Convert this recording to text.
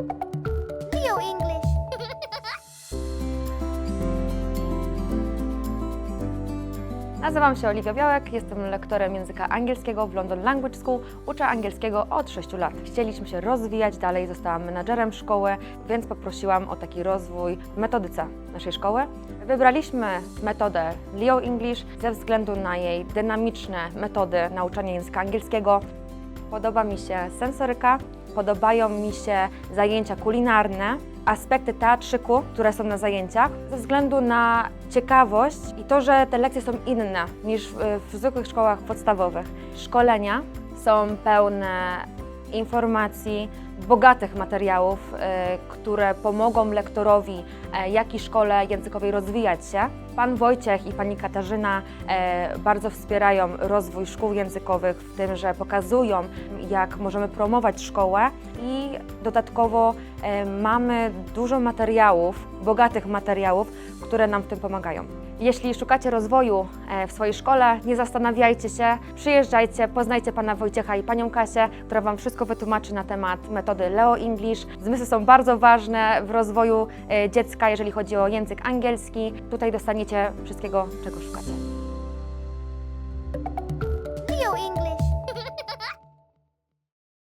Leo English. Nazywam się Oliwia Białek, jestem lektorem języka angielskiego w London Language School. Uczę angielskiego od 6 lat. Chcieliśmy się rozwijać dalej, zostałam menadżerem szkoły, więc poprosiłam o taki rozwój w metodyce naszej szkoły. Wybraliśmy metodę Leo English ze względu na jej dynamiczne metody nauczania języka angielskiego. Podoba mi się sensoryka, podobają mi się zajęcia kulinarne, aspekty teatrzyku, które są na zajęciach, ze względu na ciekawość i to, że te lekcje są inne niż w, zwykłych szkołach podstawowych. Szkolenia są pełne informacji, bogatych materiałów, e, które pomogą lektorowi, e, jak i szkole językowej rozwijać się. Pan Wojciech i pani Katarzyna e, bardzo wspierają rozwój szkół językowych w tym, że pokazują, jak możemy promować szkołę i dodatkowo mamy dużo materiałów, bogatych materiałów, które nam w tym pomagają. Jeśli szukacie rozwoju w swojej szkole, nie zastanawiajcie się, przyjeżdżajcie, poznajcie pana Wojciecha i panią Kasię, która wam wszystko wytłumaczy na temat metody Leo English. Zmysły są bardzo ważne w rozwoju e, dziecka, jeżeli chodzi o język angielski. Tutaj dostaniecie wszystkiego, czego szukacie.